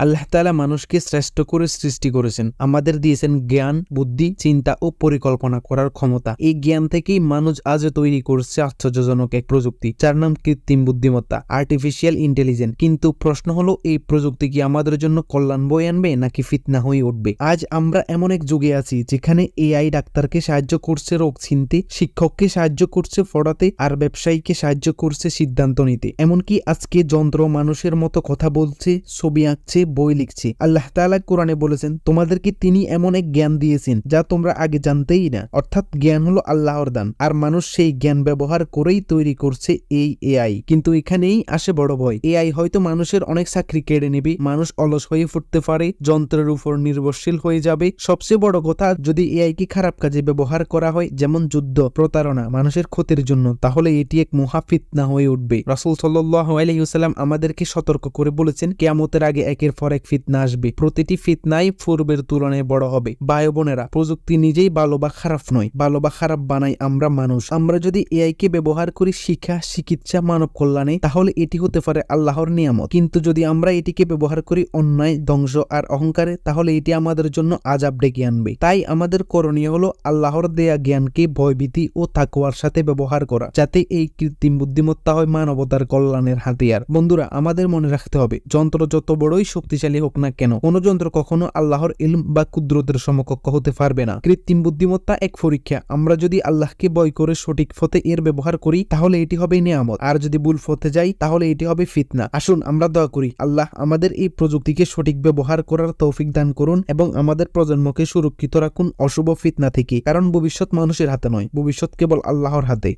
আল্লাহ তাআলা মানুষকে শ্রেষ্ঠ করে সৃষ্টি করেছেন। আমাদের দিয়েছেন জ্ঞান, বুদ্ধি, চিন্তা ও পরিকল্পনা করার ক্ষমতা। এই জ্ঞান থেকেই মানুষ আজ তৈরি করছে আশ্চর্যজনক এক প্রযুক্তি, যার নাম কৃত্রিম বুদ্ধিমত্তা আর্টিফিশিয়াল ইন্টেলিজেন্স কিন্তু প্রশ্ন হলো, এই প্রযুক্তি কি আমাদের জন্য কল্যাণ বয়ে আনবে নাকি ফিতনা হয়ে উঠবে? আজ আমরা এমন এক যুগে আছি, যেখানে এআই ডাক্তারকে সাহায্য করছে রোগ চিনতে, শিক্ষককে সাহায্য করছে পড়াতে, আর ব্যবসায়ীকে সাহায্য করছে সিদ্ধান্ত নিতে। এমনকি আজকে যন্ত্র মানুষের মতো কথা বলছে, ছবি আঁকছে বই লিখছে। আল্লাহ তাআলা কোরআনে বলেছেন, তোমাদেরকে তিনি এমন এক জ্ঞান দিয়েছেন যা তোমরা আগে জানতেই না। অর্থাৎ জ্ঞান হলো আল্লাহর দান, আর মানুষ সেই জ্ঞান ব্যবহার করেই তৈরি করছে এই এআই। কিন্তু এখানেই আসে বড় ভয়। এআই হয়তো মানুষের অনেক চাকরি কেড়ে নেবে, মানুষ অলস হয়ে ফুটতে পারে, যন্ত্রের উপর নির্ভরশীল হয়ে যাবে। সবচেয়ে বড় কথা, যদি এআই কে খারাপ কাজে ব্যবহার করা হয়, যেমন যুদ্ধ, প্রতারণা, মানুষের ক্ষতির জন্য, তাহলে এটি এক মহাফিত না হয়ে উঠবে। রাসূল সাল্লাল্লাহু আলাইহি আমাদেরকে সতর্ক করে বলেছেন, কেয়ামতের আগে একের পর এক ফিতনা আসবে। প্রতিটি ফিতনাই পূর্বের তুলনায় বড় হবে। ভাই বোনেরা, প্রযুক্তি নিজেই ভালো বা খারাপ নয়। ভালো বা খারাপ বানাই আমরা মানুষ। আমরা যদি এআই কে ব্যবহার করি শিক্ষা চিকিৎসা মানব কল্যাণে, তাহলে এটি হতে পারে আল্লাহর নিয়ামত। কিন্তু যদি আমরা এটিকে ব্যবহার করি অন্যায়, ধ্বংস আর অহংকারে, তাহলে এটি আমাদের জন্য আজাব ডেকে আনবে। তাই আমাদের করণীয় হলো আল্লাহর দেয়া জ্ঞানকে ভয়ভীতি ও তাকুয়ার সাথে ব্যবহার করা, যাতে এই কৃত্রিম বুদ্ধিমত্তা হয় মানবতার কল্যাণের হাতিয়ার। বন্ধুরা, আমাদের মনে রাখতে হবে, যন্ত্র যত বড়ই শক্তিশালী হোক না কেন, কোন যন্ত্র কখনো আল্লাহর ইলম বা কুদরতের সমকক্ষ হতে পারবে না। কৃত্রিম বুদ্ধিমত্তা এক পরীক্ষা। আমরা যদি আল্লাহকে বয় করে সঠিক ফতে এর ব্যবহার করি, তাহলে এটি হবে নিয়ামত। আর যদি ভুল ফতে যাই, তাহলে এটি হবে ফিতনা। আসুন, আমরা দয়া করি, আল্লাহ আমাদের এই প্রযুক্তিকে সঠিক ব্যবহার করার তৌফিক দান করুন এবং আমাদের প্রজন্মকে সুরক্ষিত রাখুন অশুভ ফিতনা থেকে। কারণ ভবিষ্যৎ মানুষের হাতে নয়, ভবিষ্যৎ কেবল আল্লাহর হাতে।